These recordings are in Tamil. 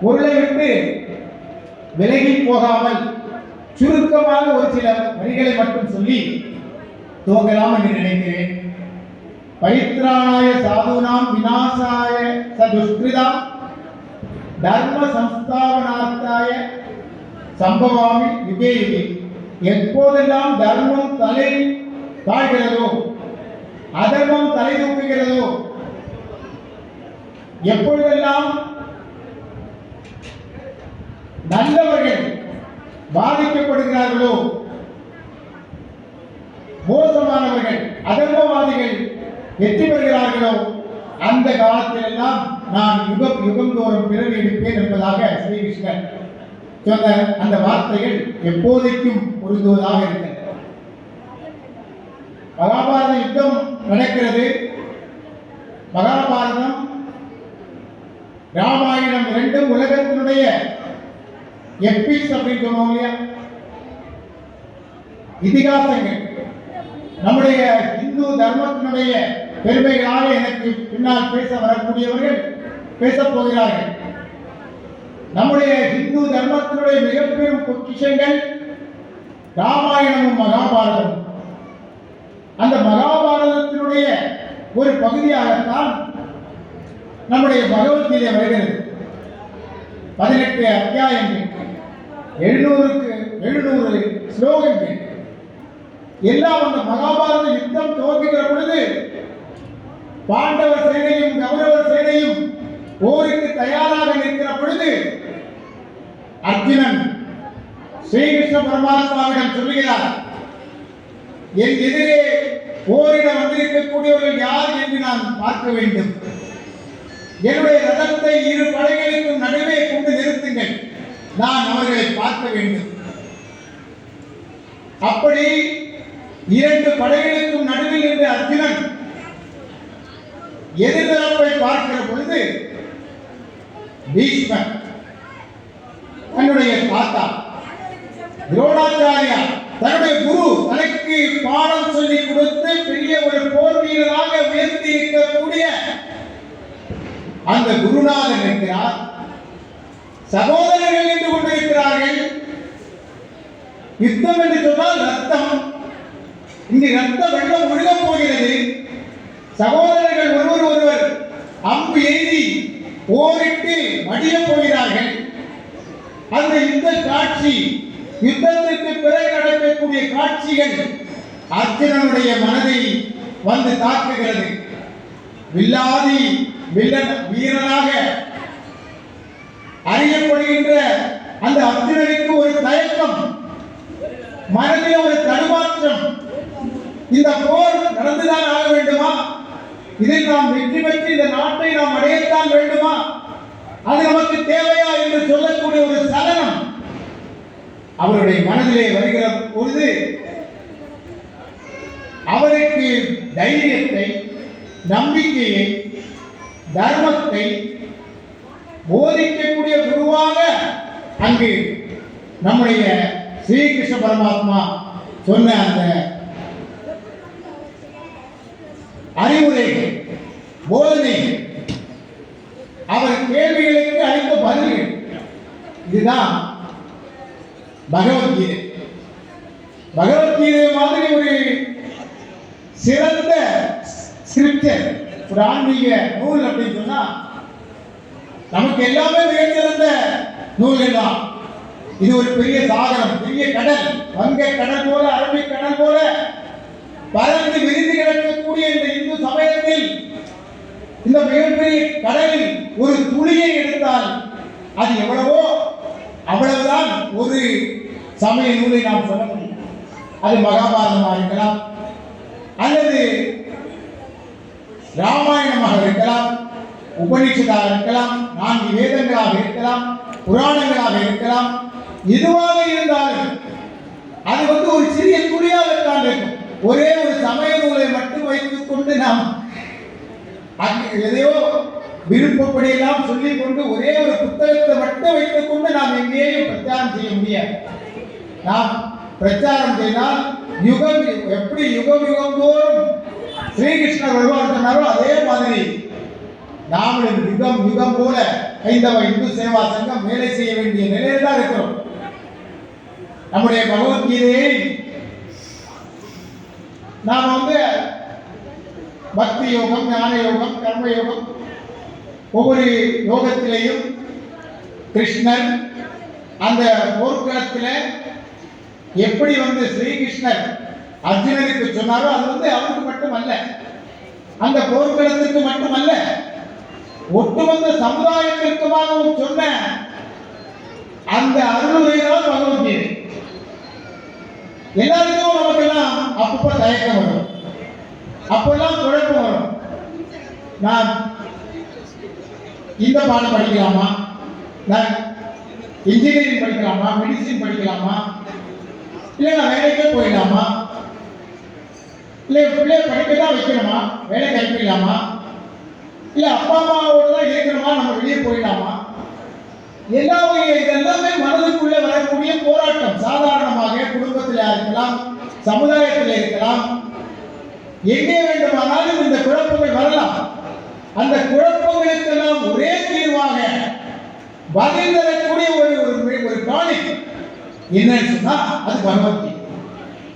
பொருளை விட்டு விலகி போகாமல் சுருக்கமாக ஒரு சில வரிகளை மட்டும் சொல்லி துவங்கலாம் என்று நினைக்கிறேன். பரித்ராணாய சாதுனாம் விநாசாய சதுஷ்கிருதாம் தர்ம சம்ஸ்தாபனார்த்தாய சம்பவாமி யுகே எப்போதெல்லாம் தர்மம் தலை தாழ்கிறதோ அதர்மம் தலை தூக்குகிறதோ எப்பொழுதெல்லாம் நல்லவர்கள் பாதிக்கப்படுகிறார்களோ? மோசமானவர்கள் அதர்மவாதிகள் வெற்றி பெறுகிறார்களோ? அந்த காலத்தில் எல்லாம் நான் யுகம் யுகந்தோறும் பிறவி எடுப்பேன் என்பதாக ஸ்ரீகிருஷ்ணர் சொன்ன அந்த வார்த்தைகள் எப்போதைக்கும் பொருந்துவதாக இருக்கிறது மகாபாரத யுத்தம் நடக்கிறது. மகாபாரதம் ராமாயணம் இரண்டும் உலகத்தினுடைய எப்பிஸ் அப்படின்னு சொல்லுவோம் இல்லையா இதிகாசங்கள் நம்முடைய இந்து தர்மத்தினுடைய பெருமைகளாக எனக்கு பின்னால் பேச வரக்கூடியவர்கள் பேசப் போகிறார்கள் நம்முடைய இந்து தர்மத்தினுடைய மிகப்பெரும் பொக்கிஷங்கள் ராமாயணமும் மகாபாரதமும் அந்த மகாபாரதத்தினுடைய ஒரு பகுதியாகத்தான் நம்முடைய பகவத்கீதை வருகிறது பதினெட்டு அத்தியாயங்கள் எழுநூறுக்கு எழுநூறு ஸ்லோகங்கள் எல்லாம் அந்த மகாபாரத யுத்தம் துவங்குகிற பொழுது பாண்டவர் சேனையும் கௌரவர் சேனையும் போருக்கு தயாராக நிற்கிற பொழுது அர்ஜுனன் ஸ்ரீகிருஷ்ண பரமாத்மாவிடம் சொல்லுகிறார் என் எதிரே போரிட வந்திருக்கக்கூடியவர்கள் யார் என்று நான் பார்க்க வேண்டும். என்னுடைய ரதத்தை இரு படைகளுக்கும் நடுவே கொண்டு நிறுத்துங்கள். நான் அவர்களை பார்க்க வேண்டும். அப்படி இரண்டு படைகளுக்கும் நடுவில் இருந்த அர்ஜுனன் எதிர்தரப்பை பார்க்கிற பொழுது பீஷ்மர் தன்னுடைய தாத்தா துரோணாச்சாரியா தன்னுடைய குரு தனக்கு பாடம் சொல்லி கொடுத்து பெரிய ஒரு போர் வீரராக உயர்த்தி இருக்கக்கூடிய அந்த குருநாதன் இருக்கிறார் சகோதரர்கள் நின்று கொண்டிருக்கிறார்கள். யுத்தம் என்று சொன்னால் ரத்தம். இங்கு ரத்த வெள்ளம் ஒழுகப் போகிறது. சகோதரர்கள் ஒருவர் ஒருவர் அம்பு எய்தி போரிட்டு மடியப் போகிறார்கள். அந்த யுத்த காட்சி யுத்தத்திற்கு பிறகு நடக்கக்கூடிய காட்சிகள் அர்ஜுனனுடைய மனதை வந்து தாக்குகிறது. வில்லாதி வில்லன் வீரனாக அறியப்படுகின்ற அந்த அர்ஜுனனுக்கு ஒரு தயக்கம். மனதில் ஒரு தடுமாற்றம் இந்த போர் நடந்துதான் ஆக வேண்டுமா? இதில் நாம் வெற்றி பெற்று இந்த நாட்டை நாம் அடையத்தான் வேண்டுமா? அது நமக்கு தேவையா என்று சொல்லக்கூடிய ஒரு சலனம் அவருடைய மனதிலே வருகிற பொழுது அவருக்கு தைரியத்தை நம்பிக்கையை தர்மத்தை போதிக்கக்கூடிய குருவாக அங்கு நம்முடைய ஸ்ரீகிருஷ்ண பரமாத்மா சொன்ன அந்த அறிவுரை போதனை அவர் கேள்விகளுக்கு அளித்த பதில்கள். இதுதான் பகவத்கீதை. பகவத்கீதை மாதிரி ஒரு சிறந்த ஸ்கிரிப்டர் ஒரு ஆன்மீக நூல் அப்படின்னு சொன்னா நமக்கு எல்லாமே மிகச்சிறந்த நூல்கள் தான் இது ஒரு பெரிய சாகரம் பெரிய கடல் வங்க கடல் போல அரபிக் கடல் போல. பறந்து விரிந்து கிடக்கக்கூடிய இந்த இந்து சமயத்தில் இந்த மிகப்பெரிய கடலில் ஒரு துளியை எடுத்தால் அது எவ்வளவோ அவ்வளவுதான் ஒரு சமய நூலை நாம் சொல்ல முடியும். அது மகாபாரதமாக இருக்கலாம் அல்லது ராமாயணமாக இருக்கலாம் உபனிஷதாக இருக்கலாம் நான்கு வேதங்களாக இருக்கலாம் புராணங்களாக இருக்கலாம் எதுவாக இருந்தாலும் அது வந்து ஒரு சிறிய துளியாகத்தான் இருக்கும். ஒரே ஒரு சமய நூலை மட்டும் வைத்துக் கொண்டு நாம் அங்கு எதையோ விருப்பப்படியெல்லாம் சொல்லிக் கொண்டு ஒரே ஒரு புத்தகத்தை மட்டும் வைத்துக் கொண்டு நாம் எங்கேயும் பிரச்சாரம் செய்ய முடியாது. நாம் பிரச்சாரம் செய்தால் யுகம் எப்படி யுகம் யுகம் தோறும் ஸ்ரீகிருஷ்ணர் வருவார் சொன்னாரோ அதே மாதிரி நாமளும் யுகம் யுகம் போல ஐந்தவ இந்து சேவா சங்கம் வேலை செய்ய வேண்டிய நிலையில் தான் இருக்கிறோம். நம்முடைய பகவத்கீதையை நாம் வந்து பக்தி யோகம் ஞான யோகம் கர்ம யோகம் ஒவ்வொரு யோகத்திலேயும் கிருஷ்ணன் அந்த போர்க்களத்தில் எப்படி வந்து ஸ்ரீகிருஷ்ணர் அர்ஜுனனுக்கு சொன்னாரோ அது வந்து அவருக்கு மட்டுமல்ல. அந்த போர்க்களத்துக்கு மட்டுமல்ல. ஒட்டுமொத்த சமுதாயத்திற்குமாகவும் சொன்ன அந்த அருளுரை தான் பகவத்கீதை. எல்லாருக்கும் நமக்கெல்லாம் அப்பப்போ தயக்கம் வரும். அப்பெல்லாம் குழப்பம் வரும். நான் இந்த பாடம் படிக்கலாமா? நான் இன்ஜினியரிங் படிக்கலாமா? மெடிசின் படிக்கலாமா? இல்லை நான் வேலைக்கே போயிடலாமா? இல்லை பிள்ளைய படிக்க தான் வைக்கணுமா? வேலை அனுப்பிடலாமா இல்லை அப்பா அம்மாவோட தான் இருக்கணுமா? நம்ம வெளியே போயிடலாமா? எல்லா வகை இதெல்லாமே மனதுக்கு வரக்கூடிய போராட்டம். சாதாரணமாக குடும்பத்தில் இருக்கலாம் சமுதாயத்தில் இருக்கலாம். எங்கே வேண்டுமானாலும் இந்த குழப்பங்கள் வரலாம். அந்த குழப்பங்களுக்கெல்லாம் ஒரே தீர்வாக பதில் தரக்கூடிய ஒரு ஒரு பாணி. என்னன்னு சொன்னா அது பகவத்கீதை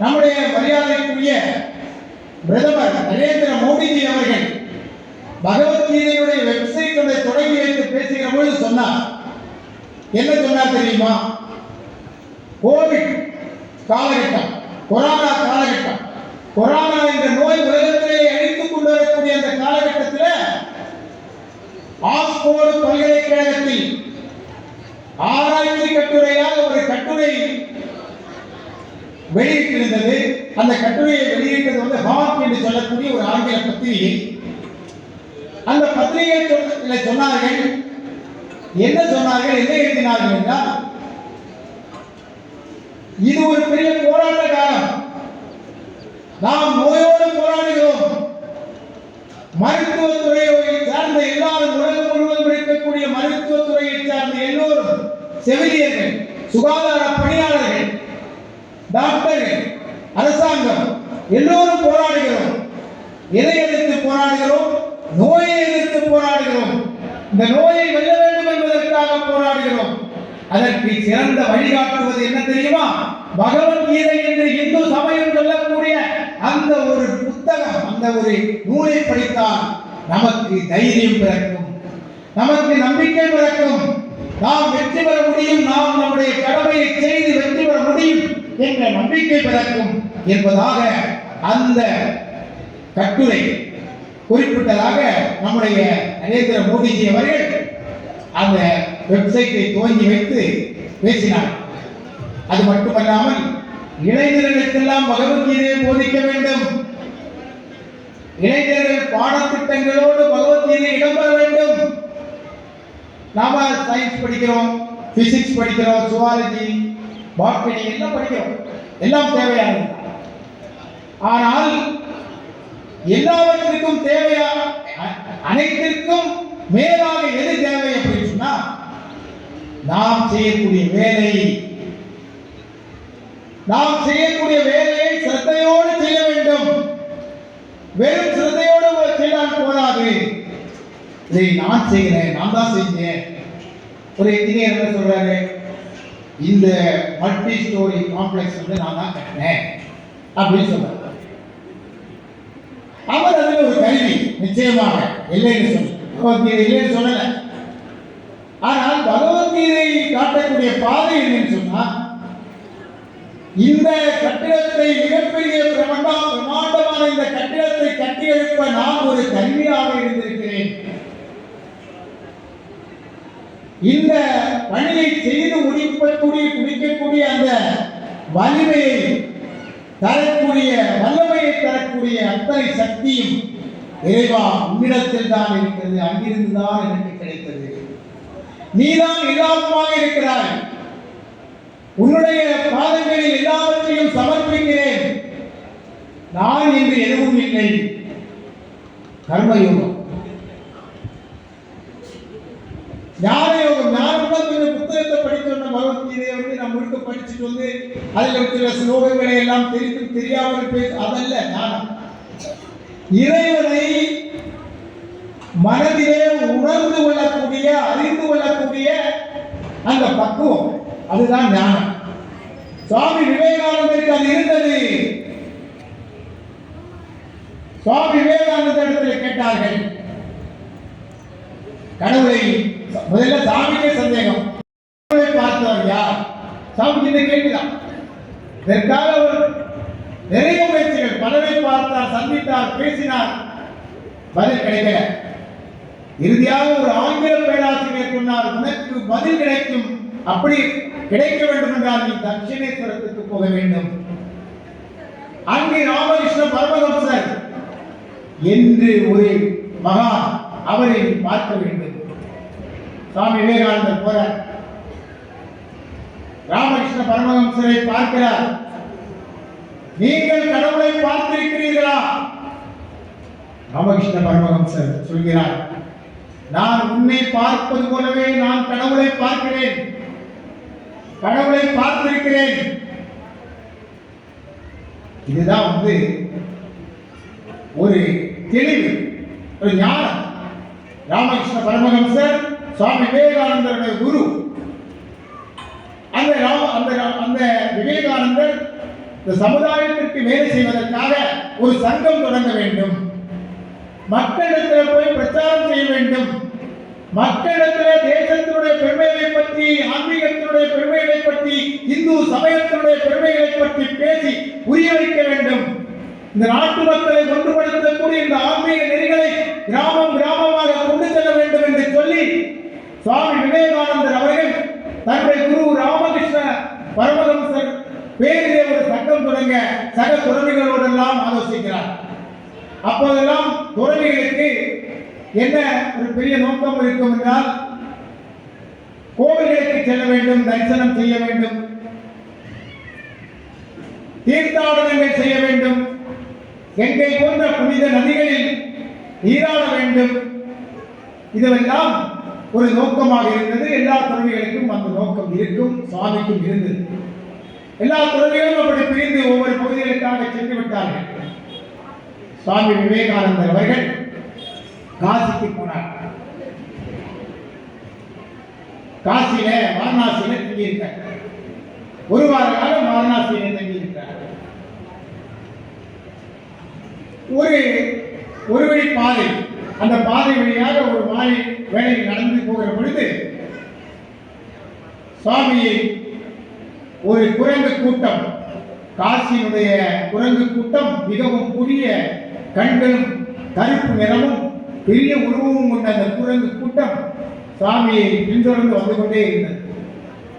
நம்முடைய மரியாதைக்குரிய பிரதமர் நரேந்திர மோடிஜி அவர்கள் பகவத்கீதையுடைய வெப்சைட் தொடங்கி வைத்து பேசுகிற பொழுது சொன்னார். என்ன சொன்னார் தெரியுமா? கோவிட் காலகட்டம் கொரோனா காலகட்டம். கொரோனா என்ற நோய் உலகத்திலே அழித்துக் கொண்டு வரக்கூடிய அந்த காலகட்டத்தில் ஆக்ஸ்போர்டு பல்கலைக்கழகத்தில் ஆராய்ச்சி கட்டுரையாக ஒரு கட்டுரை வெளியிட்டிருந்தது. அந்த கட்டுரையை வெளியிட்டது வந்து ஹார்ட் என்று சொல்லக்கூடிய ஒரு ஆங்கில பத்திரிகை. அந்த பத்திரிகை சொன்னார்கள். என்ன சொன்னார்கள்? என்ன எழுதினார்கள் என்றால் இது ஒரு பெரிய போராட்ட காலம். நாம் நோயோடு போராடுகிறோம். மருத்துவத்துறையை சார்ந்த எல்லாரும் உலகம் முழுவதும் இருக்கக்கூடிய மருத்துவத்துறையை சார்ந்த எல்லோரும் செவிலியர்கள் சுகாதார பணியாளர்கள் டாக்டர்கள் அரசாங்கம் எல்லோரும் போராடுகிறோம். எதை எதிர்த்து போராடுகிறோம்? நோயை எதிர்த்து போராடுகிறோம். இந்த நோயை வெல்ல வேண்டும் என்பதற்காக போராடுகிறோம். அதற்கு சிறந்த வழிகாட்டுவது என்ன தெரியுமா? பகவத்கீதை என்று இந்து சமயம் சொல்லக்கூடிய அந்த ஒரு புத்தகம் அந்த ஒரு நூலை படித்தால் நமக்கு தைரியம் பிறக்கும். நமக்கு நம்பிக்கை பிறக்கும். நாம் வெற்றி பெற முடியும். நாம் நம்முடைய கடமையை செய்து வெற்றி பெற முடியும் என்ற நம்பிக்கை பிறக்கும் என்பதாக அந்த கட்டுரை குறிப்பிட்டதாக நம்முடைய நரேந்திர மோடிஜி அவர்கள் அந்த வெப்சைட்டை துவங்கி வைத்து பேசினார். அது மட்டுமல்லாமல் இளைஞர்களுக்கெல்லாம் பகவத்கீதையை போதிக்க வேண்டும். இளைஞர்கள் பாடத்திட்டங்களோடு பகவத்கீதை இடம்பெற வேண்டும். நாம சயின்ஸ் படிக்கிறோம் பிசிக்ஸ் படிக்கிறோம் சுவாலஜி பாட்னி எல்லாம் படிக்கிறோம். எல்லாம் தேவையானது. ஆனால் எல்லாவற்றிற்கும் தேவையா? அ- அனைத்திற்கும் மேலாக எது தேவை அப்படின்னு சொன்னா நாம் செய்யக்கூடிய வேலை நாம் செய்யக்கூடிய வேலையை சிரத்தையோடு செய்ய வேண்டும். வெறும் சிரத்தையோடு செய்தால் போதாது. இதை நான் செய்கிறேன் நான் தான் செஞ்சேன். ஒரு இன்ஜினியர் என்ன சொல்றாரு இந்த மல்டி ஸ்டோரி காம்ப்ளெக்ஸ் வந்து நான் தான் கட்டினேன் அப்படின்னு சொல்றாரு. அவர் அதில் ஒரு கல்வி நிச்சயமாக இல்லைன்னு சொல்லி இல்லைன்னு சொல்லல. ஆனால் பகவத்கீதை காட்டக்கூடிய பாதை என்னன்னு சொன்னா இந்த கட்டிடத்தை மிகப்பெரிய பிரமண்டா பிரமாண்டமான இந்த கட்டிடத்தை கட்டி எழுப்ப நான் ஒரு கல்வியாக இருந்திருக்கிறேன். இந்த பணியை செய்து முடிக்கக்கூடிய முடிக்கக்கூடிய அந்த வலிமையை தரக்கூடிய வல்லமையை தரக்கூடிய அத்தனை சக்தியும் இறைவா உன்னிடத்தில் தான் இருக்கிறது அங்கிருந்து தான் எனக்கு கிடைத்தது. நீதான் இல்லாமமாக இருக்கிறாய். உன்னுடைய பாதங்களில் எல்லாவற்றையும் சமர்ப்பிக்கிறேன். நான் என்று எதுவும் இல்லை. கர்மயோகம். நான் யோகம் ஞான புத்தகத்தை படித்து வந்த பகவத்கீதையை வந்து நான் முழுக்க படிச்சுட்டு வந்து அதில் சில ஸ்லோகங்களை எல்லாம் தெரிந்து தெரியாமல் பேச அதல்ல ஞானம். இறைவனை மனதிலே உணர்ந்து கொள்ளக்கூடிய அறிந்து கொள்ளக்கூடிய அந்த பக்குவம். அதுதான் ஞானம். சுவாமி விவேகானந்தருக்கு அது இருந்தது. சுவாமி விவேகானந்த இடத்துல கேட்டார்கள். கடவுளை முதல்ல சாமிக்கே சந்தேகம். பார்த்தவர் யார்? சாமி இந்த கேள்விதான். இதற்காக அவர் நிறைய முயற்சிகள் பலரை பார்த்தார் சந்தித்தார் பேசினார். பதில் கிடைக்கல. இறுதியாக ஒரு ஆங்கில பேராசிரியர் சொன்னார் உனக்கு பதில் கிடைக்கும். அப்படி கிடைக்க வேண்டும் என்றால் நீ தட்சிணேஸ்வரத்துக்கு போக வேண்டும். அங்கே ராமகிருஷ்ண பரமஹம்சர் என்று ஒரு மகா அவரை பார்க்க வேண்டும். சுவாமி விவேகானந்தர் போற. ராமகிருஷ்ண பரமஹம்சரை பார்க்கிறார். நீங்கள் கடவுளை பார்த்திருக்கிறீர்களா? ராமகிருஷ்ண பரமஹம்சர் சொல்கிறார் நான் உன்னை பார்ப்பது போலவே நான் கடவுளை பார்க்கிறேன். கடவுளை பார்த்திருக்கிறேன். இதுதான் வந்து ஒரு தெளிவு ஒரு ஞானம். ராமகிருஷ்ண பரமஹம்சர் சுவாமி விவேகானந்தருடைய குரு. அந்த ராம அந்த அந்த விவேகானந்தர் இந்த சமுதாயத்திற்கு வேலை செய்வதற்காக ஒரு சங்கம் தொடங்க வேண்டும். மக்களிடத்தில் போய் பிரச்சாரம் செய்ய வேண்டும். மக்களிடத்தில் தேசத்தினுடைய பெருமைகளை பற்றி ஆன்மீகத்தினுடைய பெருமைகளை பற்றி இந்து சமயத்தினுடைய பெருமைகளை பற்றி பேசி புரிய வைக்க வேண்டும். இந்த நாட்டு மக்களை ஒன்றுபடுத்தக்கூடிய இந்த ஆன்மீக நெறிகளை கிராமம் கிராமமாக கொண்டு செல்ல வேண்டும் என்று சொல்லி சுவாமி விவேகானந்தர் அவர்கள் தன்னுடைய குரு ராமகிருஷ்ண பரமஹம்சர் பேரிலே ஒரு சட்டம் தொடங்க சக துறவிகளோடெல்லாம் ஆலோசிக்கிறார். அப்போதெல்லாம் துறவிகளுக்கு என்ன ஒரு பெரிய நோக்கம் இருக்கும் என்றால் கோவில்களுக்கு செல்ல வேண்டும் தரிசனம் செய்ய வேண்டும் தீர்த்தாடனங்கள் செய்ய வேண்டும் எங்கே போன்ற புனித நதிகளில் நீராட வேண்டும். இதுவெல்லாம் ஒரு நோக்கமாக இருந்தது. எல்லா துறவிகளுக்கும் அந்த நோக்கம் இருக்கும் சுவாமிக்கும் இருந்தது. எல்லா துறவிகளும் அப்படி பிரிந்து ஒவ்வொரு பகுதிகளுக்காக சென்று விட்டார்கள். சுவாமி விவேகானந்தர் அவர்கள் காசிக்கு போனார். காசியில வாரணாசியில தங்கியிருக்கார். ஒரு வார காலம் வாரணாசியில தங்கியிருக்கிறார் ஒரு ஒரு வழி பாதை அந்த பாதை வழியாக ஒரு மாலை வேலையில் நடந்து போகிற பொழுது சுவாமியை ஒரு குரங்கு கூட்டம் காசியினுடைய குரங்கு கூட்டம் மிகவும் புதிய கண்களும் கருப்பு நிறமும் பெரிய உருவமும் கொண்ட அந்த குரங்கு கூட்டம் சாமியை பின்தொடர்ந்து வந்து கொண்டே இருந்தது.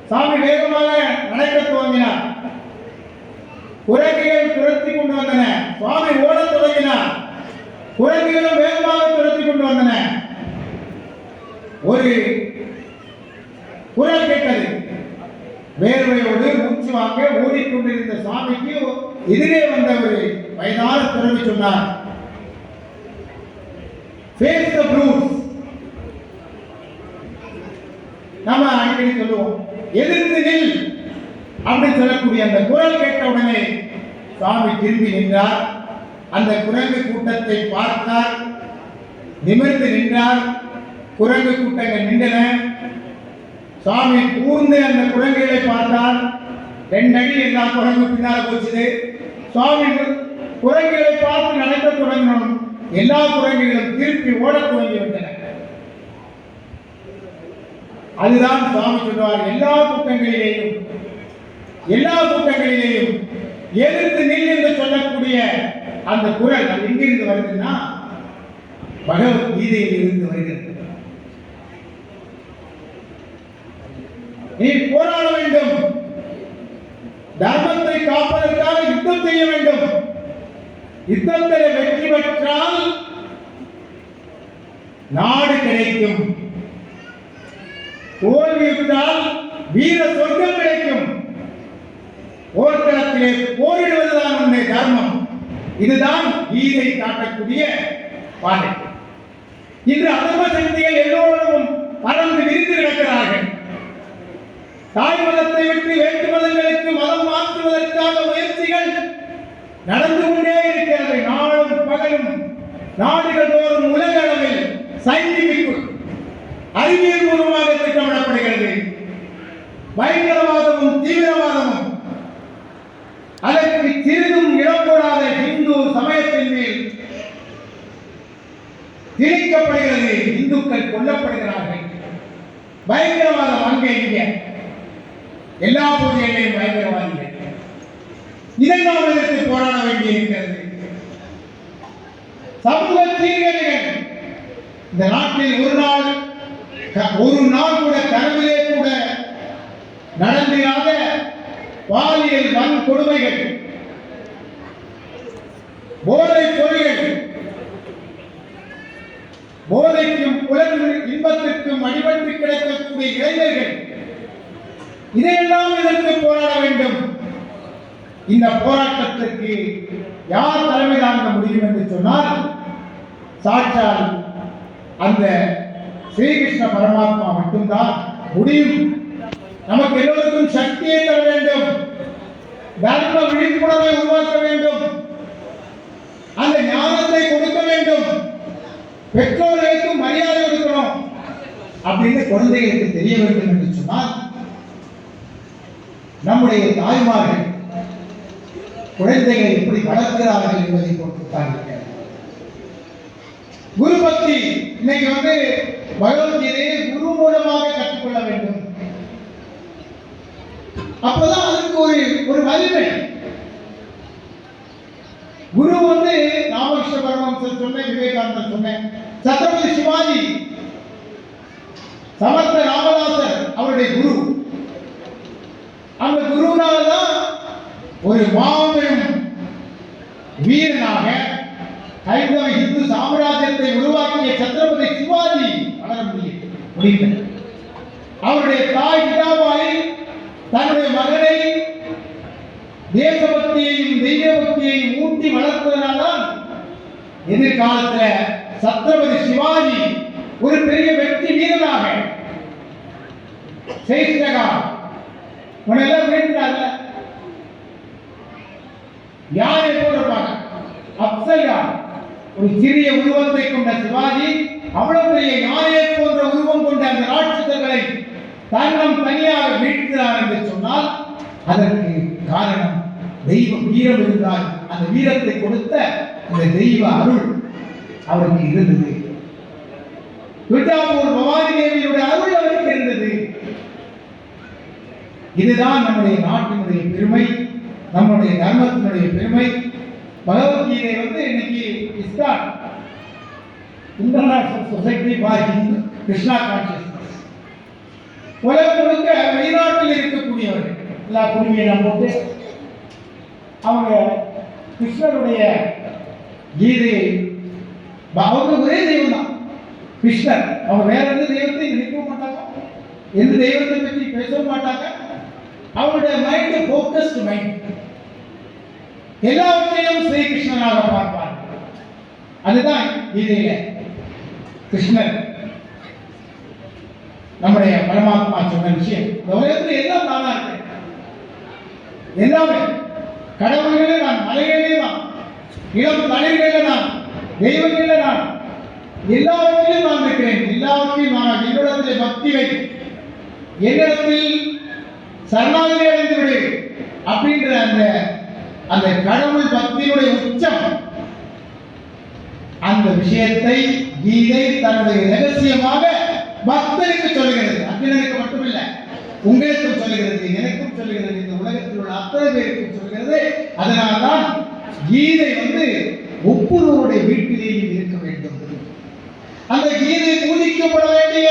சாமி வேகமாக நடக்க துவங்கினார் குரங்குகள் துரத்தி கொண்டு வந்தன. சுவாமி ஓடத் தொடங்கினார். குரங்குகளும் வேகமாக துரத்தி கொண்டு வந்தன. ஒரு குரல் கேட்டது. வேர்வையோடு மூச்சு வாங்க ஓடிக்கொண்டிருந்த சுவாமிக்கு எதிரே வந்த ஒரு வயதான துறவி சொன்னார். ஃபேஸ் த ப்ரூட்ஸ் நம்ம அடிக்கடி சொல்லுவோம் எதிர்த்து நில். அப்படின்னு சொல்லக்கூடிய அந்த குரல் கேட்ட உடனே சுவாமி திரும்பி நின்றார். அந்த குரங்கு கூட்டத்தை பார்த்தார். நிமிர்ந்து நின்றார். குரங்கு கூட்டங்கள் நின்றன. சுவாமி கூர்ந்து அந்த குரங்குகளை பார்த்தார். ரெண்டு அடி எல்லா குரங்கு பின்னால் போச்சுது. சுவாமி குரங்குகளை பார்த்து நடக்க தொடங்கணும் எல்லா குரங்குகளும் திருப்பி ஓட துவங்கி வந்தன அதுதான் சுவாமி சொல்வார் எல்லா கூட்டங்களிலேயும் எல்லா கூட்டங்களிலேயும் எதிர்த்து நில் என்று சொல்லக்கூடிய அந்த குரல் அது எங்கிருந்து வருதுன்னா பகவத்கீதையில் இருந்து வருகிறது. நீ போராட வேண்டும். தர்மத்தை காப்பதற்காக யுத்தம் செய்ய வேண்டும். யுத்தம் வெற்றி பெற்றால் நாடு கிடைக்கும். தோல்வியுற்றால் வீர சொர்க்கம் கிடைக்கும். போர்க்களத்திலே போரிடுவதுதான் உன்னுடைய தர்மம். இதுதான் கீதை காட்டக்கூடிய பாதை இன்று அதர்ம சக்திகள் எல்லோரும் பறந்து விரிந்து கிடக்கிறார்கள். தாய் மதத்தை விட்டு வேற்று மதங்களுக்கு மதம் மாற்றுவதற்கான முயற்சிகள் நடந்து நாடுகள் தோறும் உலக அளவில் சயின்டிபிக் அறிவியல் பூர்வமாக திட்டமிடப்படுகிறது. பயங்கரவாதமும் தீவிரவாதமும் அதற்கு சிறிதும் இடம் இந்து சமயத்தின் மேல் திணிக்கப்படுகிறது. இந்துக்கள் கொல்லப்படுகிறார்கள். பயங்கரவாதம் அங்கே இங்கே எல்லா பகுதிகளிலும் பயங்கரவாதிகள். இதை நாம் எதிர்த்து போராட வேண்டியிருக்கிறது. சமூக சீர்கேடுகள் இந்த நாட்டில் ஒரு நாள் ஒரு நாள் கூட கனவிலே கூட நடந்திராத பாலியல் வன்கொடுமைகள் போதைப் பொருள்கள் போதைக்கும் புலன் இன்பத்திற்கும் அடிபட்டு கிடக்கக்கூடிய இளைஞர்கள் இதையெல்லாம் எதிர்த்து போராட வேண்டும். இந்த போராட்டத்திற்கு யார் தலைமை தாங்க முடியும் என்று சொன்னால் சாட்சால் அந்த ஸ்ரீகிருஷ்ண பரமாத்மா மட்டும்தான் முடியும். நமக்கு எல்லோருக்கும் சக்தியை தர வேண்டும். தர்ம விழிப்புணர்வை உருவாக்க வேண்டும். அந்த ஞானத்தை கொடுக்க வேண்டும். பெற்றோர்களுக்கு மரியாதை கொடுக்கணும். அப்படின்னு குழந்தைகளுக்கு தெரிய வேண்டும் என்று சொன்னால் நம்முடைய தாய்மார்கள் குழந்தைகள் எப்படி வளர்க்கிறார்கள் என்பதை பொறுத்து குரு பக்தி இன்னைக்கு வந்து பகவத்கீதையை குரு மூலமாக கற்றுக்கொள்ள வேண்டும். அப்பதான் அதுக்கு ஒரு ஒரு வலிமை. குரு வந்து ராமகிருஷ்ண பரமஹம்சர் சொன்னேன் விவேகானந்தர் சொன்னேன் சத்ரபதி சிவாஜி சமர்த்த ராமதாசர் அவருடைய குரு. அந்த குருனால தான் ஒரு மாபெரும் வீரனாக ஹைந்தவ இந்து சாம்ராஜ்யத்தை உருவாக்கிய சத்ரபதி சிவாஜி வளர முடியும் முடிந்தது அவருடைய தாய் பிதாபாய் தன்னுடைய மகனை தேசபக்தியையும் தெய்வ பக்தியையும் ஊட்டி வளர்ப்பதனால்தான் காலத்துல சத்ரபதி சிவாஜி ஒரு பெரிய வெற்றி வீரனாக யாரை போட்டிருப்பாங்க? அப்சல்யா ஒரு சிறிய உருவத்தை கொண்ட சிவாஜி அவ்வளவு பெரிய யானையை போன்ற உருவம் கொண்ட அந்த ராட்சசர்களை தன்னம் தனியாக வீழ்த்தினார் என்று சொன்னால் அதற்கு காரணம் தெய்வ வீரம் இருந்தால் அந்த வீரத்தை கொடுத்த அந்த தெய்வ அருள். அவருக்கு இருந்தது. விட்டாப்பூர் பவானி தேவியுடைய அருள் அவருக்கு இருந்தது. இதுதான் நம்முடைய நாட்டினுடைய பெருமை நம்முடைய தர்மத்தினுடைய பெருமை. பகவத்கீதை வந்து இன்னைக்கு ISKCON international society for Krishna consciousness உலகம் முழுக்க வெளிநாட்டில் இருக்கக்கூடியவர்கள் எல்லா குடுமையெல்லாம் போட்டு அவங்க கிருஷ்ணருடைய கீதையை அவங்க ஒரே தெய்வம் தான் கிருஷ்ணர். அவங்க வேற எந்த தெய்வத்தையும் நினைக்கவும் மாட்டாங்க. எந்த தெய்வத்தை பற்றி பேசவும் மாட்டாங்க. அவங்களுடைய மைண்ட் ஃபோக்கஸ்டு மைண்ட் எல்லாவற்றையும் ஸ்ரீகிருஷ்ணனாக பார்ப்பார். அதுதான் கீதையில கிருஷ்ணர். நம்முடைய பரமாத்மா சொன்ன விஷயம். இந்த எல்லாம் தானா இருக்கு. எல்லாமே. கடவுள்களே நான் மலைகளே தான். இளம் தளிர்களே தெய்வம் இல்லை நான் எல்லாவற்றிலும் நான் இருக்கிறேன். எல்லாவற்றையும் நான் என்னிடத்தில் பக்தி வை என்னிடத்தில் சரணாகதி அடைந்து விடு அப்படின்ற அந்த அந்த கடவுள் பக்தியுடைய உச்சம். அந்த விஷயத்தை கீதை தன்னுடைய ரகசியமாக பக்தனுக்கு சொல்லுகிறது. அர்ஜுனனுக்கு மட்டுமில்ல உங்களுக்கும் சொல்லுகிறது எனக்கும் சொல்லுகிறது இந்த உலகத்தில் உள்ள அத்தனை பேருக்கும் சொல்லுகிறது. அதனால்தான் கீதை வந்து ஒவ்வொருவருடைய வீட்டிலேயும் இருக்க வேண்டும். அந்த கீதை பூஜிக்கப்பட வேண்டிய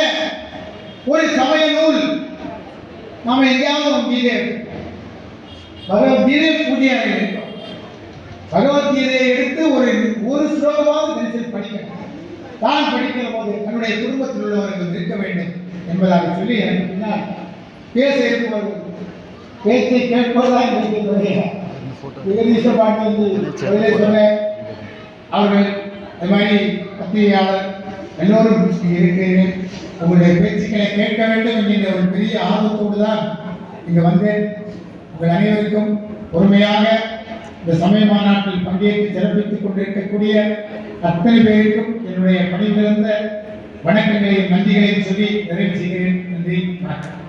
ஒரு சமய நூல் நாம எங்கேயாவது கீதை பகவத்கீதை பூஜை அறையில் இருக்கோம் பகவத்கீதையை எடுத்து ஒரு ஒரு ஸ்லோகமாவது தினசரி படிக்கணும் தான் படிக்கிற போது தன்னுடைய குடும்பத்தில் உள்ளவர்கள் இருக்க வேண்டும் என்பதாக சொல்லி எனக்கு பின்னால் பேச இருக்கும்போது பேச்சை கேட்பதுதான் இருக்கிறது ஜெகதீஷ பாண்டி வந்து சொன்னேன். அவர்கள் இந்த மாதிரி பத்திரிகையாளர் எல்லோரும் இருக்கிறேன் உங்களுடைய பேச்சுக்களை கேட்க வேண்டும் என்கின்ற ஒரு பெரிய ஆர்வத்தோடு தான் இங்கே வந்தேன். உங்கள் அனைவருக்கும் பொறுமையாக இந்த சமய மாநாட்டில் பங்கேற்று சிறப்பித்துக் கொண்டிருக்கக்கூடிய அத்தனை பேருக்கும் என்னுடைய பணி பிறந்த வணக்கங்களையும் நன்றிகளையும் சொல்லி நிறைவு செய்கிறேன். நன்றி வணக்கம்.